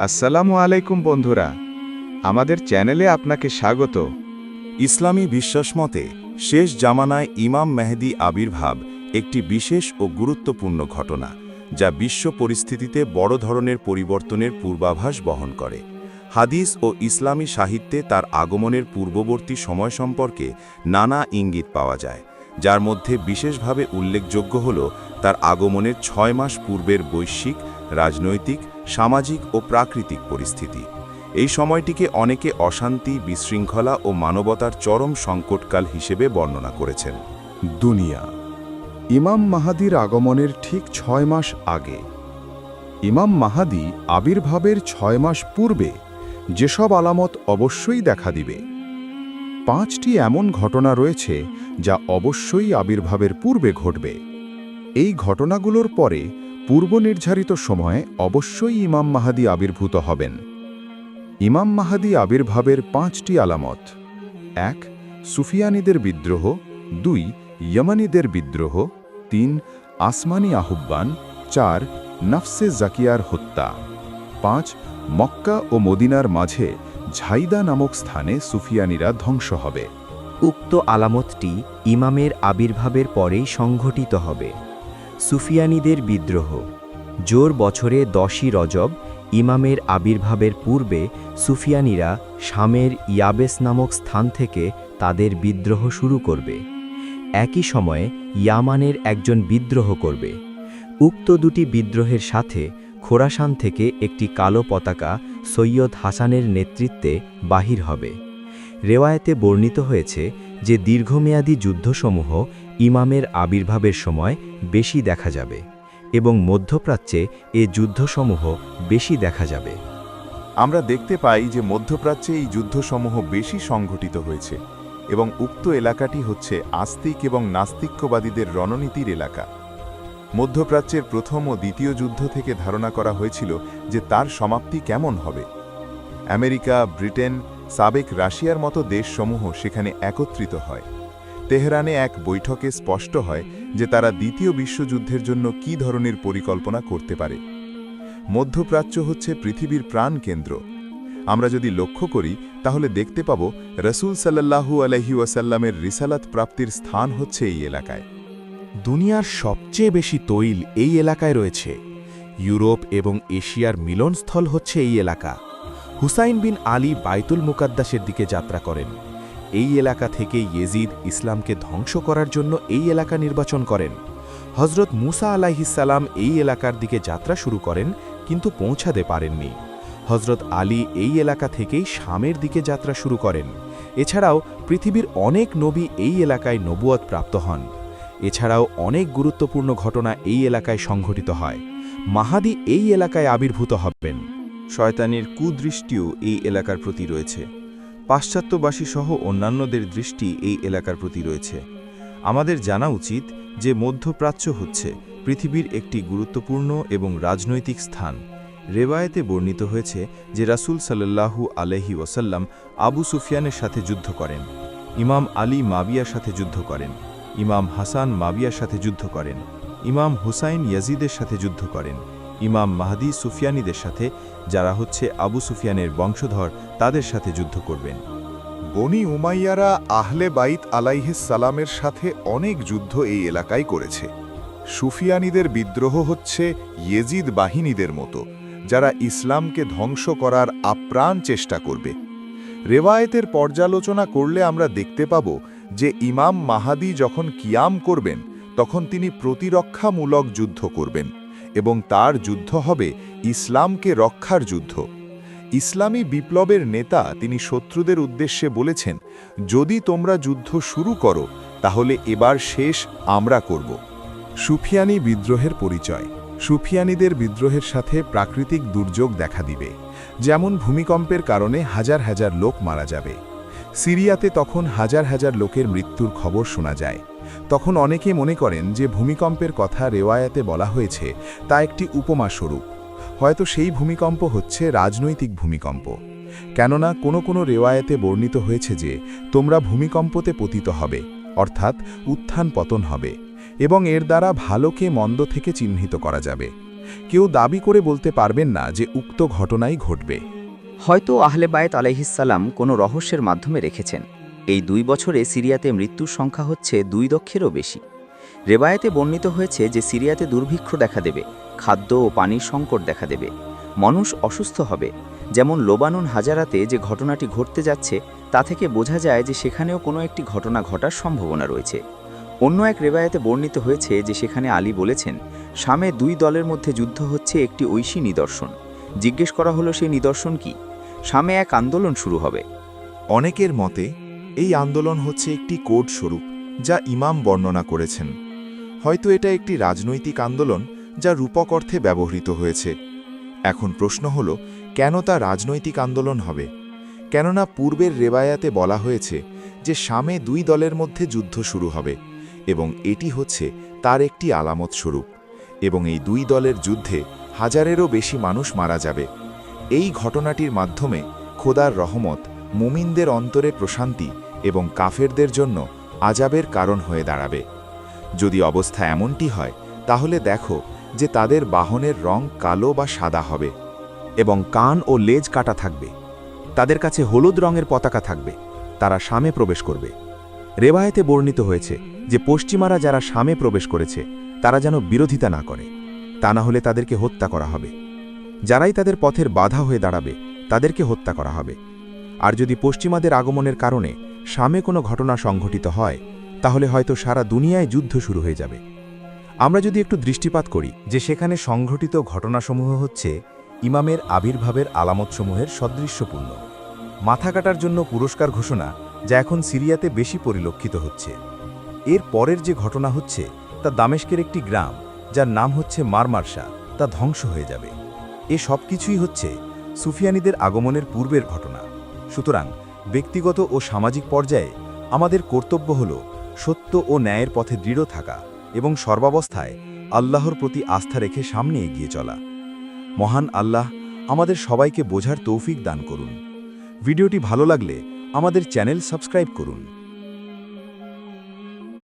আসসালামু আলাইকুম বন্ধুরা। আমাদের চ্যানেলে আপনাকে স্বাগত। ইসলামী বিশ্বাস মতে, শেষ জামানায় ইমাম মেহেদি আবির্ভাব একটি বিশেষ ও গুরুত্বপূর্ণ ঘটনা, যা বিশ্ব পরিস্থিতিতে বড় ধরনের পরিবর্তনের পূর্বাভাস বহন করে। হাদিস ও ইসলামী সাহিত্যে তার আগমনের পূর্ববর্তী সময় সম্পর্কে নানা ইঙ্গিত পাওয়া যায়। যার মধ্যে বিশেষভাবে উল্লেখযোগ্য হল তার আগমনের ছয় মাস পূর্বের বৈশ্বিক, রাজনৈতিক, সামাজিক ও প্রাকৃতিক পরিস্থিতি। এই সময়টিকে অনেকে অশান্তি, বিশৃঙ্খলা ও মানবতার চরম সংকটকাল হিসেবে বর্ণনা করেছেন। দুনিয়া। ইমাম মাহাদির আগমনের ঠিক ছয় মাস আগে। ইমাম মাহাদি আবির্ভাবের ছয় মাস পূর্বে যেসব আলামত অবশ্যই দেখা দিবে। পাঁচটি এমন ঘটনা রয়েছে যা অবশ্যই আবির্ভাবের পূর্বে ঘটবে। এই ঘটনাগুলোর পরে পূর্বনির্ধারিত সময়ে অবশ্যই ইমাম মাহাদি আবির্ভূত হবেন। ইমাম মাহাদি আবির্ভাবের পাঁচটি আলামত। এক, সুফিয়ানিদের বিদ্রোহ। দুই, ইয়মানিদের বিদ্রোহ। তিন, আসমানি আহ্বান। চার, নফসে জাকিয়ার হত্যা। পাঁচ, মক্কা ও মদিনার মাঝে ঝাইদা নামক স্থানে সুফিয়ানিরা ধ্বংস হবে। উক্ত আলামতটি ইমামের আবির্ভাবের পরেই সংঘটিত হবে। সুফিয়ানিদের বিদ্রোহ। জোর বছরে দশই রজব ইমামের আবির্ভাবের পূর্বে সুফিয়ানিরা শামের ইয়াবেস নামক স্থান থেকে তাদের বিদ্রোহ শুরু করবে। একই সময়ে ইয়ামানের একজন বিদ্রোহ করবে। উক্ত দুটি বিদ্রোহের সাথে খোরাসান থেকে একটি কালো পতাকা সৈয়দ হাসানের নেতৃত্বে বাহির হবে। রেওয়ায়েতে বর্ণিত হয়েছে যে দীর্ঘমেয়াদী যুদ্ধসমূহ ইমামের আবির্ভাবের সময় বেশি দেখা যাবে এবং মধ্যপ্রাচ্যে এ যুদ্ধসমূহ বেশি দেখা যাবে। আমরা দেখতে পাই যে মধ্যপ্রাচ্যে এই যুদ্ধসমূহ বেশি সংঘটিত হয়েছে এবং উক্ত এলাকাটি হচ্ছে আস্তিক এবং নাস্তিক্যবাদীদের রণনীতির এলাকা। মধ্যপ্রাচ্যের প্রথম ও দ্বিতীয় যুদ্ধ থেকে ধারণা করা হয়েছিল যে তার সমাপ্তি কেমন হবে। আমেরিকা, ব্রিটেন, সাবেক রাশিয়ার মতো দেশসমূহ সেখানে একত্রিত হয়। তেহরানে এক বৈঠকে স্পষ্ট হয় যে তারা দ্বিতীয় বিশ্বযুদ্ধের জন্য কী ধরনের পরিকল্পনা করতে পারে। মধ্যপ্রাচ্য হচ্ছে পৃথিবীর প্রাণ কেন্দ্র। আমরা যদি লক্ষ্য করি, তাহলে দেখতে পাব রসুল সাল্লাহু আলহি ওয়াসাল্লামের রিসালাত প্রাপ্তির স্থান হচ্ছে এই এলাকায়। দুনিয়ার সবচেয়ে বেশি তৈল এই এলাকায় রয়েছে। ইউরোপ এবং এশিয়ার মিলনস্থল হচ্ছে এই এলাকা। হুসাইন বিন আলী বাইতুল মুকাদ্দাসের দিকে যাত্রা করেন। এই এলাকা থেকে ইয়েজিদ ইসলামকে ধ্বংস করার জন্য এই এলাকা নির্বাচন করেন। হজরত মুসা আলাইহিসাল্লাম এই এলাকার দিকে যাত্রা শুরু করেন, কিন্তু পৌঁছাতে পারেননি। হজরত আলী এই এলাকা থেকেই শামের দিকে যাত্রা শুরু করেন। এছাড়াও পৃথিবীর অনেক নবী এই এলাকায় নবুয়ত প্রাপ্ত হন। এছাড়াও অনেক গুরুত্বপূর্ণ ঘটনা এই এলাকায় সংঘটিত হয়। মাহাদি এই এলাকায় আবির্ভূত হবেন। শয়তানের কুদৃষ্টিও এই এলাকার প্রতি রয়েছে। পাশ্চাত্যবাসী সহ অন্যান্যদের দৃষ্টি এই এলাকার প্রতি রয়েছে। আমাদের জানা উচিত যে মধ্যপ্রাচ্য হচ্ছে পৃথিবীর একটি গুরুত্বপূর্ণ এবং রাজনৈতিক স্থান। রেবায়েতে বর্ণিত হয়েছে যে রাসূল সাল্লাল্লাহু আলহি ওসাল্লাম আবু সুফিয়ানের সাথে যুদ্ধ করেন। ইমাম আলী মাবিয়ার সাথে যুদ্ধ করেন। ইমাম হাসান মাবিয়ার সাথে যুদ্ধ করেন, ইমাম হুসাইন ইয়াজিদের সাথে যুদ্ধ করেন, ইমাম মাহাদি সুফিয়ানিদের সাথে, যারা হচ্ছে আবু সুফিয়ানের বংশধর, তাদের সাথে যুদ্ধ করবেন। বনি উমাইয়ারা আহলে বাইত আলাইহিস সালামের সাথে অনেক যুদ্ধ এই এলাকায় করেছে। সুফিয়ানিদের বিদ্রোহ হচ্ছে ইয়েজিদ বাহিনীদের মতো, যারা ইসলামকে ধ্বংস করার আপ্রাণ চেষ্টা করবে। রেওয়ায়েতের পর্যালোচনা করলে আমরা দেখতে পাব যে ইমাম মাহাদি যখন কিয়াম করবেন, তখন তিনি প্রতিরক্ষামূলক যুদ্ধ করবেন এবং তার যুদ্ধ হবে ইসলামকে রক্ষার যুদ্ধ। ইসলামী বিপ্লবের নেতা তিনি শত্রুদের উদ্দেশ্যে বলেছেন, যদি তোমরা যুদ্ধ শুরু করো, তাহলে এবার শেষ আমরা করব। সুফিয়ানি বিদ্রোহের পরিচয়। সুফিয়ানিদের বিদ্রোহের সাথে প্রাকৃতিক দুর্যোগ দেখা দিবে, যেমন ভূমিকম্পের কারণে হাজার হাজার লোক মারা যাবে। সিরিয়াতে তখন হাজার হাজার লোকের মৃত্যুর খবর শোনা যায়। তখন অনেকে মনে করেন যে ভূমিকম্পের কথা রেওয়ায়াতে বলা হয়েছে, তা একটি উপমা স্বরূপ। হয়তো সেই ভূমিকম্প হচ্ছে রাজনৈতিক ভূমিকম্প। কেননা কোনো কোনো রেওয়ায়াতে বর্ণিত হয়েছে যে, তোমরা ভূমিকম্পতে পতিত হবে, অর্থাৎ উত্থান পতন হবে, এবং এর দ্বারা ভালোকে মন্দ থেকে চিহ্নিত করা যাবে। কেউ দাবি করে বলতে পারবেন না যে উক্ত ঘটনাই ঘটবে। হয়তো আহলে বায়েত আলাইহিসাল্লাম কোনো রহস্যের মাধ্যমে রেখেছেন। এই দুই বছরে সিরিয়াতে মৃত্যুর সংখ্যা হচ্ছে দুই দক্ষেরও বেশি। রেবায়েতে বর্ণিত হয়েছে যে সিরিয়াতে দুর্ভিক্ষ দেখা দেবে, খাদ্য ও পানির সংকট দেখা দেবে। মানুষ অসুস্থ হবে। যেমন লোবানুন হাজারাতে যে ঘটনাটি ঘটতে যাচ্ছে, তা থেকে বোঝা যায় যে সেখানেও কোনো একটি ঘটনা ঘটার সম্ভাবনা রয়েছে। অন্য এক রেবায়েতে বর্ণিত হয়েছে যে সেখানে আলী বলেছেন, সামে দুই দলের মধ্যে যুদ্ধ হচ্ছে একটি ঐশী নিদর্শন। জিজ্ঞেস করা হলো, সেই নিদর্শন কি? সামে এক আন্দোলন শুরু হবে। অনেকের মতে, এই আন্দোলন হচ্ছে একটি কোড স্বরূপ যা ইমাম বর্ণনা করেছেন। হয়তো এটা একটি রাজনৈতিক আন্দোলন যা রূপক অর্থে ব্যবহৃত হয়েছে। এখন প্রশ্ন হল, কেন তা রাজনৈতিক আন্দোলন হবে? কেননা পূর্বের রেবায়াতে বলা হয়েছে যে সামে দুই দলের মধ্যে যুদ্ধ শুরু হবে এবং এটি হচ্ছে তার একটি আলামত স্বরূপ এবং এই দুই দলের যুদ্ধে হাজারেরও বেশি মানুষ মারা যাবে। এই ঘটনাটির মাধ্যমে খোদার রহমত মুমিনদের অন্তরে প্রশান্তি এবং কাফেরদের জন্য আজাবের কারণ হয়ে দাঁড়াবে। যদি অবস্থা এমনটি হয়, তাহলে দেখো যে তাদের বাহনের রং কালো বা সাদা হবে এবং কান ও লেজ কাটা থাকবে। তাদের কাছে হলুদ রঙের পতাকা থাকবে। তারা শামে প্রবেশ করবে। রেবায়েতে বর্ণিত হয়েছে যে পশ্চিমারা যারা শামে প্রবেশ করেছে, তারা যেন বিরোধিতা না করে। তা না হলে তাদেরকে হত্যা করা হবে। যারাই তাদের পথের বাধা হয়ে দাঁড়াবে, তাদেরকে হত্যা করা হবে। আর যদি পশ্চিমাদের আগমনের কারণে সামে কোনো ঘটনা সংঘটিত হয়, তাহলে হয়তো সারা দুনিয়ায় যুদ্ধ শুরু হয়ে যাবে। আমরা যদি একটু দৃষ্টিপাত করি যে সেখানে সংঘটিত ঘটনাসমূহ হচ্ছে ইমামের আবির্ভাবের আলামতসমূহের সদৃশ্যপূর্ণ। মাথা কাটার জন্য পুরস্কার ঘোষণা যা এখন সিরিয়াতে বেশি পরিলক্ষিত হচ্ছে। এর পরের যে ঘটনা হচ্ছে তা দামেস্কের একটি গ্রাম, যার নাম হচ্ছে মারমার্শা, তা ধ্বংস হয়ে যাবে। এ সব কিছুই হচ্ছে সুফিয়ানিদের আগমনের পূর্বের ঘটনা। সুতরাং ব্যক্তিগত ও সামাজিক পর্যায়ে আমাদের কর্তব্য হল সত্য ও ন্যায়ের পথে দৃঢ় থাকা এবং সর্বাবস্থায় আল্লাহর প্রতি আস্থা রেখে সামনে এগিয়ে চলা। মহান আল্লাহ আমাদের সবাইকে বোঝার তৌফিক দান করুন। ভিডিওটি ভালো লাগলে আমাদের চ্যানেল সাবস্ক্রাইব করুন।